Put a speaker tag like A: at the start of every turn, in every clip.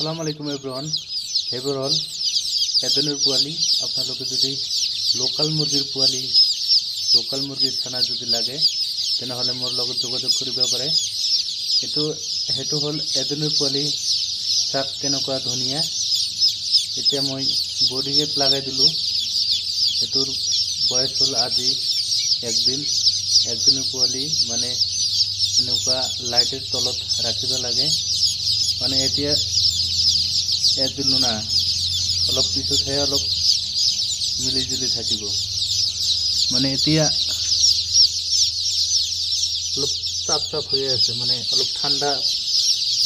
A: আসসালামু আলাইকুম এভরিওয়ান এভরঅল এদনের পোৱালি আপোনালোকে যদি লোকাল মুৰ্গীৰ পোৱালি লোকাল মুৰ্গীৰ চানা যদি লাগে, তেনেহ'লে মোৰ লগত যোগাযোগ কৰিব পাৰে এইটো সেইটো হ'ল এদনৰ পোৱালি চাক কেনেকুৱা ধুনীয়া এতিয়া মই বডি গেট লগাই দিলোঁ। সেইটোৰ বয়স হ'ল আজি একদিন। একদিনৰ পোৱালি মানে এনেকুৱা লাইটৰ তলত ৰাখিব লাগে। মানে এতিয়া ইয়াত দিলোঁ না, অলপ পিছতহে অলপ মিলি জুলি থাকিব। মানে এতিয়া অলপ চাপ চাপ হৈ আছে মানে অলপ ঠাণ্ডা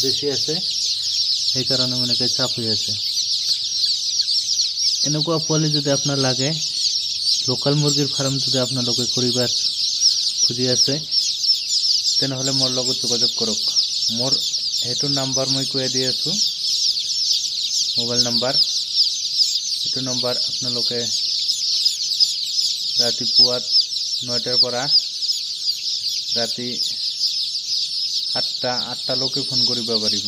A: বেছি আছে, সেইকাৰণে মানে চাপ হৈ আছে। এনেকুৱা পোৱালি যদি আপোনাৰ লাগে, লোকেল মুৰ্গীৰ ফাৰ্ম যদি আপোনালোকে কৰিব খুজি আছে, তেনেহ'লে মোৰ লগত যোগাযোগ কৰক। মোৰ সেইটো নাম্বাৰ মই কৈ দি আছোঁ। মোবাইল নাম্বাৰ এইটো নম্বৰ আপোনালোকে ৰাতিপুৱা নটাৰ পৰা ৰাতি সাতটা আঠটালৈকে ফোন কৰিব পাৰিব।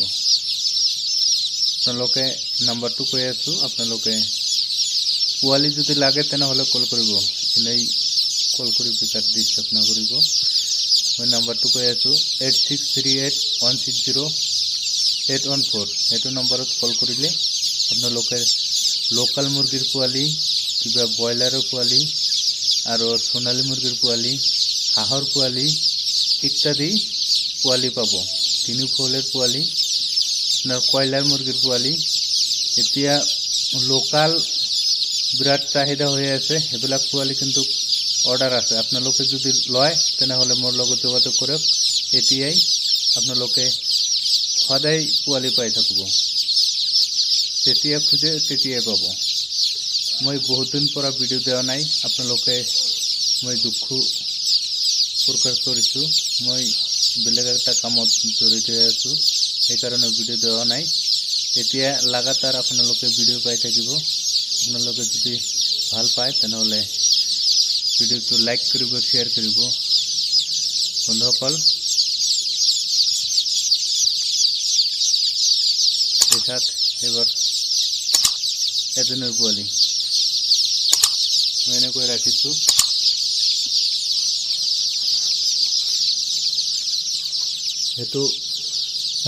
A: আপোনালোকে নাম্বাৰটো কৈ আছোঁ, আপোনালোকে পোৱালি যদি লাগে তেনেহ'লে কল কৰিব। এনেই কল কৰি বেকাৰ ডিষ্টাৰ্ব নকৰিব। মই নাম্বাৰটো কৈ আছোঁ eight six three eight one six zero' eight one four সেইটো নম্বৰত কল কৰিলে আপোনালোকে লোকেল মুৰ্গীৰ পোৱালি কিবা ব্ৰইলাৰৰ পোৱালি আৰু সোণালী মুৰ্গীৰ পোৱালি হাঁহৰ পোৱালি ইত্যাদি পোৱালি পাব। তিনি ফলেৰ পোৱালি আপোনাৰ কয়লাৰ মুৰ্গীৰ পোৱালি এতিয়া লোকাল বিৰাট চাহিদা হৈ আছে, সেইবিলাক পোৱালি কিন্তু অৰ্ডাৰ আছে। আপোনালোকে যদি লয়, তেনেহ'লে মোৰ লগত যোগাযোগ কৰক। এতিয়াই আপোনালোকে সদায় পোৱালি পাই থাকিব। যেতিয়া খোজে, তেতিয়াই পাব। মই বহুত দিন পৰা ভিডিঅ' দিয়া নাই, আপোনালোকে মই দুখ প্ৰকাশ কৰিছোঁ। মই বেলেগ এটা কামত জড়িত হৈ আছোঁ, সেইকাৰণে ভিডিঅ' দিয়া নাই। এতিয়া লাগাতাৰ আপোনালোকে ভিডিঅ' পাই থাকিব। আপোনালোকে যদি ভালো পায়, তেনেহ'লে ভিডিঅ'টো লাইক কৰিব শ্বেয়াৰ কৰিব। বন্ধুসকল দেখাক এবার এজনের পোৱালি মই এনেকৈ ৰাখিছোঁ সেইটো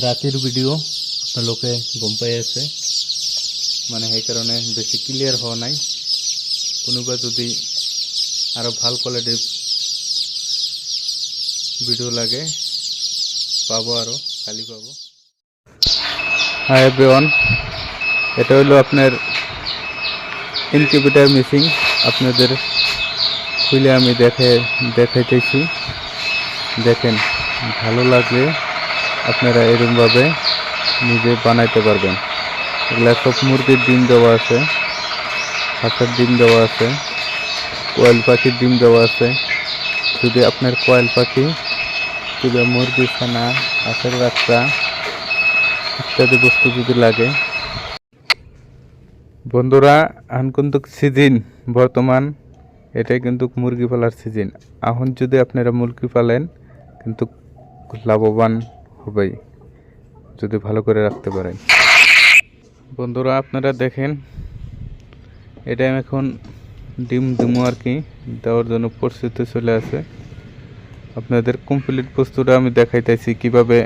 A: ৰাতিৰ ভিডিঅ' আপোনালোকে গম পাই আছে মানে সেইকাৰণে বেছি ক্লিয়াৰ হোৱা নাই। কোনোবা যদি আৰু ভালো কোৱালিটিৰ ভিডিঅ' লাগে পাব আৰু কালি পাব। হাই এভরিওয়ান এটা হলো আপনার ইনকিউবেটার মেশিন আপনাদের খুলে আমি দেখে, দেখাইতেছি। দেখেন, ভালো লাগলে আপনারা এরকমভাবে নিজে বানাইতে পারবেন। এগুলা সব মুরগির ডিম দেওয়া আছে, হাঁসের ডিম দেওয়া আছে, কোয়েল পাখির ডিম দেওয়া আছে। যদি আপনার কোয়েল পাখি, কিংবা মুরগি, ছানা, হাঁসের বাচ্চা ইত্যাদি বস্তু যদি লাগে বন্ধুরা, এখন কিন্তু সিজন, বর্তমান। এটাই কিন্তু মুরগি পালার সিজন। এখন যদি আপনারা মুরগি পালেন, কিন্তু লাভবান হবেই, যদি ভালো করে রাখতে পারেন। বন্ধুরা, আপনারা দেখেন, এটা এখন ডিম দিমু আর কি, দেওয়ার জন্য প্রস্তুতি চলে আছে। আপনাদের কমপ্লিট বস্তুটা আমি দেখাইতেছি কীভাবে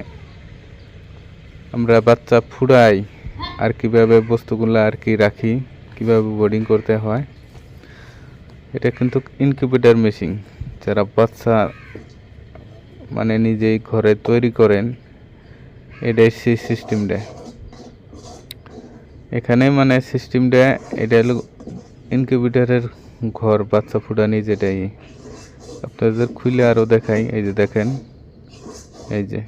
A: আমরা বাচ্চা ফুরাই আর কীভাবে বস্তুগুলো আর কি রাখি, কীভাবে বোর্ডিং করতে হয়, এটা কিন্তু ইনকিউবেটার মেশিন যারা বাচ্চা মানে নিজেই ঘরে তৈরি করেন, এটাই সেই সিস্টেমটা এখানে মানে সিস্টেমটা এটা হলো ইনকিউবেটারের ঘর, বাচ্চা ফুটানি যেটাই। আপনাদের খুলে আরও দেখাই, এই যে দেখেন, এই যে।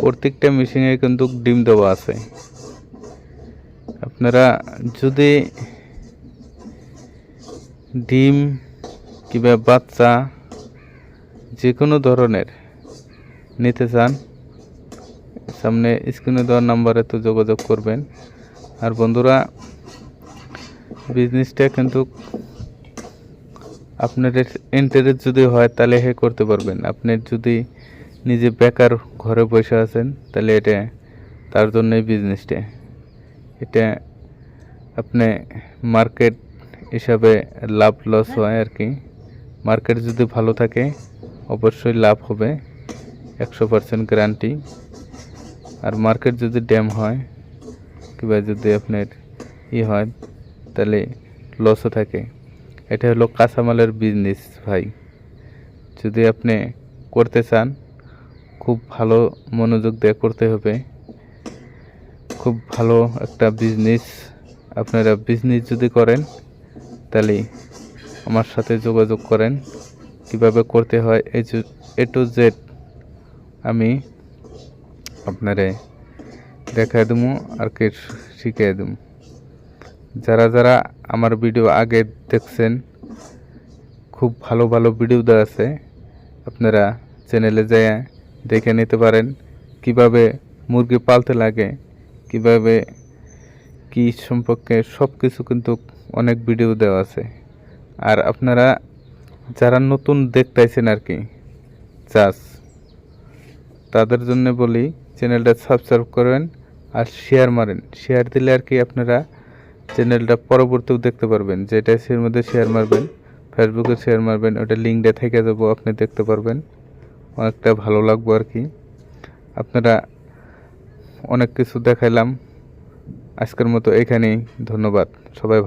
A: প্রত্যেকটা মেশিনে কিন্তু ডিম দেওয়া আছে। আপনারা যদি ডিম কিংবা বাচ্চা যে কোনো ধরনের নিতে চান, সামনে স্ক্রিনে দেওয়ার নাম্বারে তো যোগাযোগ করবেন। আর বন্ধুরা বিজনেসটা কিন্তু আপনার ইন্টারেস্ট যদি হয় তাহলে হে করতে পারবেন। আপনার যদি নিজে বেকার ঘরে বসে আছেন, তাহলে এটা তার জন্যই বিজনেসটা এটা আপনি মার্কেট হিসাবে লাভ লস হয়। আর কি মার্কেট যদি ভালো থাকে অবশ্যই লাভ হবে একশো পার্সেন্ট গ্যারান্টি আর মার্কেট যদি ড্যাম হয় কিংবা যদি আপনার ই হয় তাহলে লসও থাকে। এটা হলো কাঁচামালের বিজনেস ভাই। যদি আপনি করতে চান খুব ভালো মনোযোগ দিয়ে করতে হবে। খুব ভালো একটা বিজনেস আপনারা বিজনেস যদি করেন, তাহলে আমার সাথে যোগাযোগ করেন। কীভাবে করতে হয় এই এ টু জেড আমি আপনারে দেখায় দেবো আর কে শিখিয়ে দেবো যারা যারা আমার ভিডিও আগে দেখছেন, খুব ভালো ভালো ভিডিও দেওয়া আছে, আপনারা চ্যানেলে যেয়ে দেখে নিতে পারেন। কীভাবে মুরগি পালতে লাগে, কীভাবে কি সম্পর্কে সব কিছু কিন্তু অনেক ভিডিও দেওয়া আছে। আর আপনারা যারা নতুন দেখতেছেন আর কি চাষ তাদের জন্য বলি চ্যানেলটা সাবস্ক্রাইব করেন আর শেয়ার মারেন। শেয়ার দিলে আর কি আপনারা চ্যানেলটা পরবর্তীও দেখতে পারবেন। যেটা এর মধ্যে শেয়ার মারবেন ফেসবুকে শেয়ার মারবেন, ওটা লিঙ্কটা থেকে দেবো আপনি দেখতে পারবেন। অনেকটা ভালো লাগবো আর কি আপনারা অনেক কিছু দেখাইলাম। আজকের মতো এখানেই। ধন্যবাদ। সবাই ভালো